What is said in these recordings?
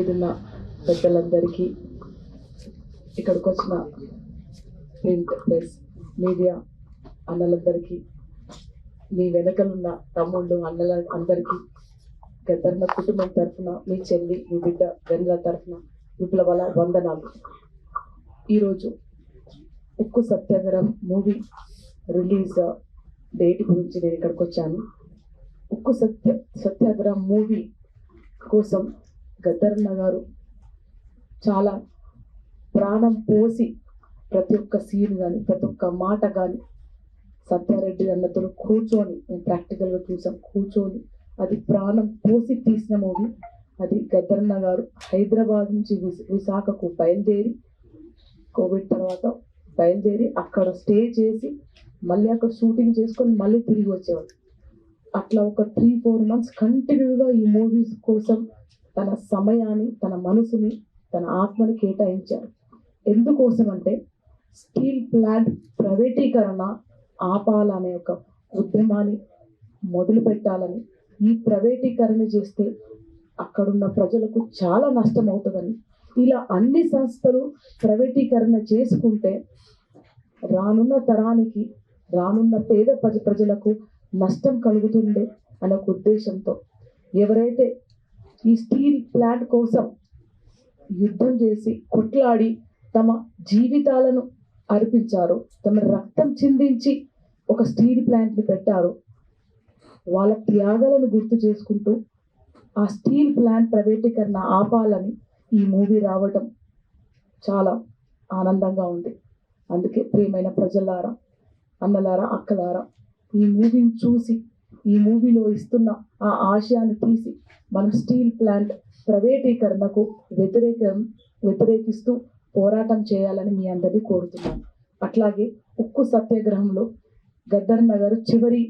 మీదున్న పెద్దలందరికీ ఇక్కడికి వచ్చిన ప్రింట్ ప్లస్ మీడియా అన్నలందరికీ మీ వెనకలున్న తమ్ముళ్ళు అన్నల అందరికీ గద్దర్న కుటుంబం తరఫున మీ చెల్లి మీ బిడ్డ వెన్నెల తరఫున విప్లవాల వందనాలు. ఈరోజు ఉక్కు సత్యాగ్రహం మూవీ రిలీజ్ డేట్ గురించి నేను ఇక్కడికి వచ్చాను ఉక్కు సత్య సత్యాగ్రహం మూవీ కోసం గద్దరన్న గారు చాలా ప్రాణం పోసి ప్రతి ఒక్క సీన్ కానీ ప్రతి ఒక్క మాట కానీ సత్యారెడ్డి అన్నతో కూర్చొని మేము ప్రాక్టికల్గా చూసాం కూర్చొని అది ప్రాణం పోసి తీసిన మూవీ అది గద్దరన్న గారు హైదరాబాద్ నుంచి విశాఖకు బయలుదేరి కోవిడ్ తర్వాత బయలుదేరి అక్కడ స్టే చేసి మళ్ళీ అక్కడ షూటింగ్ చేసుకొని మళ్ళీ తిరిగి వచ్చేవాడు అట్లా ఒక త్రీ ఫోర్ మంత్స్ కంటిన్యూగా ఈ మూవీస్ కోసం తన సమయాన్ని తన మనసుని తన ఆత్మని కేటాయించారు. ఎందుకోసం అంటే స్టీల్ ప్లాంట్ ప్రైవేటీకరణ ఆపాలనే ఒక ఉద్యమాన్ని మొదలు పెట్టాలని ఈ ప్రైవేటీకరణ చేస్తే అక్కడున్న ప్రజలకు చాలా నష్టం అవుతుందని ఇలా అన్ని సంస్థలు ప్రైవేటీకరణ చేసుకుంటే రానున్న తరానికి రానున్న పేద ప్రజ ప్రజలకు నష్టం కలుగుతుండే అనే ఒక ఉద్దేశంతో ఎవరైతే ఈ స్టీల్ ప్లాంట్ కోసం యుద్ధం చేసి కొట్లాడి తమ జీవితాలను అర్పించారు. తమ రక్తం చిందించి ఒక స్టీల్ ప్లాంట్ని పెట్టారు. వాళ్ళ త్యాగాలను గుర్తు చేసుకుంటూ ఆ స్టీల్ ప్లాంట్ ప్రైవేటీకరణ ఆపాలని ఈ మూవీ రావటం చాలా ఆనందంగా ఉంది. అందుకే ప్రియమైన ప్రజలారా అన్నలారా అక్కలారా ఈ మూవీని చూసి ఈ మూవీలో ఇస్తున్న ఆ ఆశయాన్ని తీసి మనం స్టీల్ ప్లాంట్ ప్రైవేటీకరణకు వ్యతిరేకం వ్యతిరేకిస్తూ పోరాటం చేయాలని మీ అందరినీ కోరుతున్నాను అట్లాగే ఉక్కు సత్యాగ్రహంలో గద్దర్ నగర్ చివరి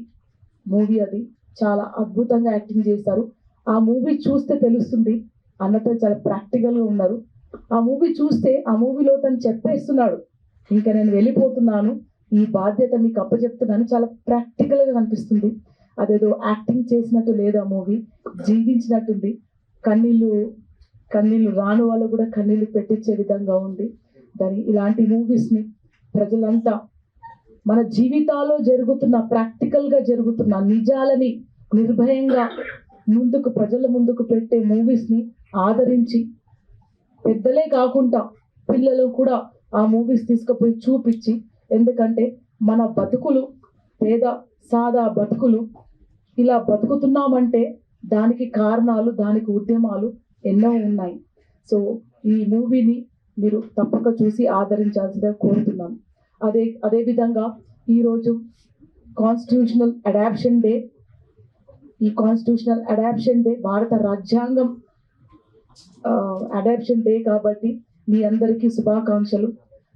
మూవీ అది. చాలా అద్భుతంగా యాక్టింగ్ చేశారు. ఆ మూవీ చూస్తే తెలుస్తుంది అన్నతో చాలా ప్రాక్టికల్గా ఉన్నారు. ఆ మూవీ చూస్తే ఆ మూవీలో తను చెప్పేస్తున్నాడు ఇంకా నేను వెళ్ళిపోతున్నాను. ఈ బాధ్యత మీకు అప్పచెప్తున్నాను. చాలా ప్రాక్టికల్గా కనిపిస్తుంది. అదేదో యాక్టింగ్ చేసినట్టు లేదు ఆ మూవీ. జీవించినట్టుంది. కన్నీళ్ళు కన్నీళ్ళు రాను వాళ్ళు కూడా కన్నీళ్ళు పెట్టించే విధంగా ఉంది. దాని ఇలాంటి మూవీస్ని ప్రజలంతా మన జీవితాల్లో జరుగుతున్న ప్రాక్టికల్గా జరుగుతున్న నిజాలని నిర్భయంగా ముందుకు ప్రజల ముందుకు పెట్టే మూవీస్ని ఆదరించి పెద్దలే కాకుండా పిల్లలు కూడా ఆ మూవీస్ తీసుకుపోయి చూపించి ఎందుకంటే మన బతుకులు పేద సాదా బతుకులు ఇలా బతుకుతున్నామంటే దానికి కారణాలు దానికి ఉద్యమాలు ఎన్నో ఉన్నాయి. సో ఈ మూవీని మీరు తప్పక చూసి ఆదరించాల్సిందిగా కోరుతున్నాను అదే అదేవిధంగా ఈరోజు కాన్స్టిట్యూషనల్ అడాప్షన్ డే ఈ కాన్స్టిట్యూషనల్ అడాప్షన్ డే భారత రాజ్యాంగం అడాప్షన్ డే కాబట్టి మీ అందరికీ శుభాకాంక్షలు.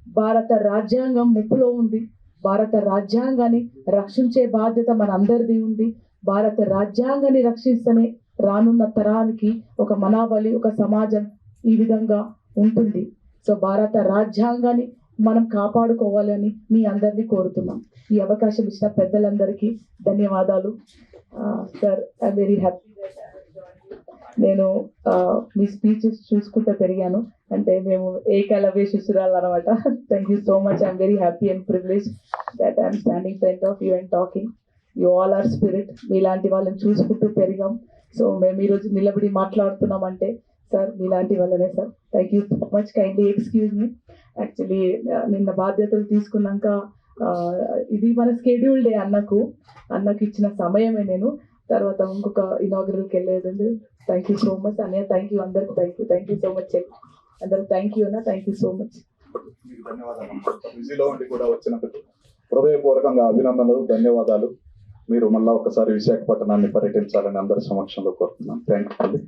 భారత రాజ్యాంగం ముప్పులో ఉంది. భారత రాజ్యాంగాన్ని రక్షించే బాధ్యత మన అందరిది ఉంది. భారత రాజ్యాంగాన్ని రక్షిస్తేనే రానున్న తరానికి ఒక మనాబలి ఒక సమాజం ఈ విధంగా ఉంటుంది. సో భారత రాజ్యాంగాన్ని మనం కాపాడుకోవాలని మీ అందరినీ కోరుతున్నాం. ఈ అవకాశం ఇచ్చిన పెద్దలందరికీ ధన్యవాదాలు. సార్ ఐ వెరీ హ్యాపీ నేను మీ స్పీచెస్ చూసుకుంటూ పెరిగాను. అంటే మేము ఏకలవ్య శిశురాలు అనమాట thank you so much I'm very happy and privilege that I'm standing front of you and talking you all are spirit మీలాంటి వాళ్ళని చూసుకుంటూ పెరిగాం. సో మేము ఈరోజు నిలబడి మాట్లాడుతున్నామంటే సార్ మీలాంటి వాళ్ళనే sir thank you so much kindly excuse me actually నిన్న బాధ్యతలు తీసుకున్నాక uh, ఇది మన స్కెడ్యూల్ డే అన్నకు అన్నకు ఇచ్చిన సమయమే నేను. తర్వాత ఇంకొక ఇనాగ్రల్కి వెళ్ళేదండి. థ్యాంక్ యూ సో మచ్ అన్నయ్య థ్యాంక్ యూ అందరికి thank you thank you so much అందరూ థ్యాంక్ యూ అన్న. థ్యాంక్ యూ సో మచ్ ధన్యవాదాలు. బిజీలో ఉండి కూడా వచ్చినందుకు హృదయపూర్వకంగా అభినందనలు ధన్యవాదాలు. మీరు మళ్ళా ఒకసారి విశాఖపట్నాన్ని పర్యటించాలని అందరి సమక్షంలో కోరుతున్నాను థ్యాంక్ యూ